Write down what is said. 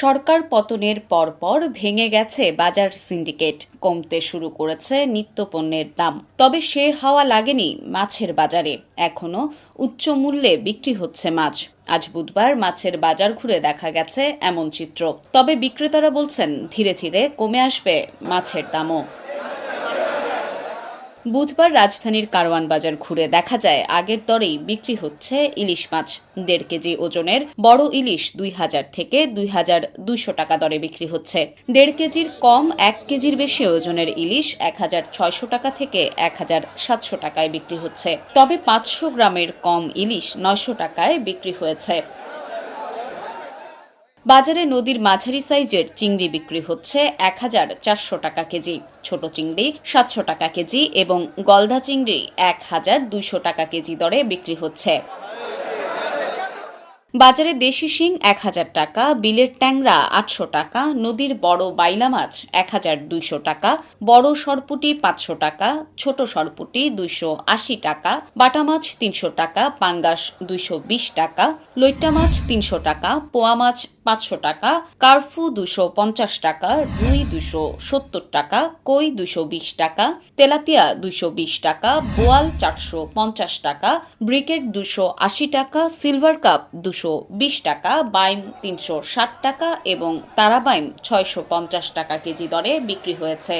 সরকার পতনের পরপর ভেঙে গেছে বাজার সিন্ডিকেট। কমতে শুরু করেছে নিত্যপণ্যের দাম। তবে সে হাওয়া লাগেনি মাছের বাজারে। এখনও উচ্চ মূল্যে বিক্রি হচ্ছে মাছ। আজ বুধবার মাছের বাজার ঘুরে দেখা গেছে এমন চিত্র। তবে বিক্রেতারা বলছেন, ধীরে ধীরে কমে আসবে মাছের দামও। বুধবার রাজধানীর কারওয়ান বাজার ঘুরে দেখা যায়, আগের দরেই বিক্রি হচ্ছে ইলিশ মাছ। দেড় কেজি ওজনের বড় ইলিশ দুই হাজার থেকে দুই হাজার দুইশো টাকা দরে বিক্রি হচ্ছে। দেড় কেজির কম এক কেজির বেশি ওজনের ইলিশ এক হাজার ছয়শো টাকা থেকে এক হাজার সাতশো টাকায় বিক্রি হচ্ছে। তবে পাঁচশো গ্রামের কম ইলিশ নয়শো টাকায় বিক্রি হয়েছে। বাজারে নদীর মাঝারি সাইজের চিংড়ি বিক্রি হচ্ছে এক হাজার চারশো টাকা কেজি, ছোট চিংড়ি সাতশো টাকা কেজি এবং গলদা চিংড়ি এক হাজার দুইশো টাকা কেজি দরে বিক্রি হচ্ছে। বাজারে দেশি শিং এক হাজার টাকা, বিলের ট্যাংরা আটশো টাকা, নদীর বড় বাইলা মাছ এক হাজার দুইশো টাকা, বড় সরপুটি পাঁচশো টাকা, ছোট সরপুটি দুইশো আশি টাকা, বাটা মাছ তিনশো টাকা, পাঙ্গাস দুইশো বিশ টাকা, লইট্টা মাছ তিনশো টাকা, পোয়া মাছ পাঁচশো টাকা, কার্ফু দুশো পঞ্চাশ টাকা, রুই দুশো সত্তর টাকা, কই দুশো বিশ টাকা, তেলাপিয়া দুশো বিশ টাকা, বোয়াল চারশো পঞ্চাশ টাকা, ব্রিকেট দুশো আশি টাকা, সিলভার কাপ দুশো বিশ টাকা, বাইম তিনশো ষাট টাকা এবং তারাবাইম ছয়শো পঞ্চাশ টাকা কেজি দরে বিক্রি হয়েছে।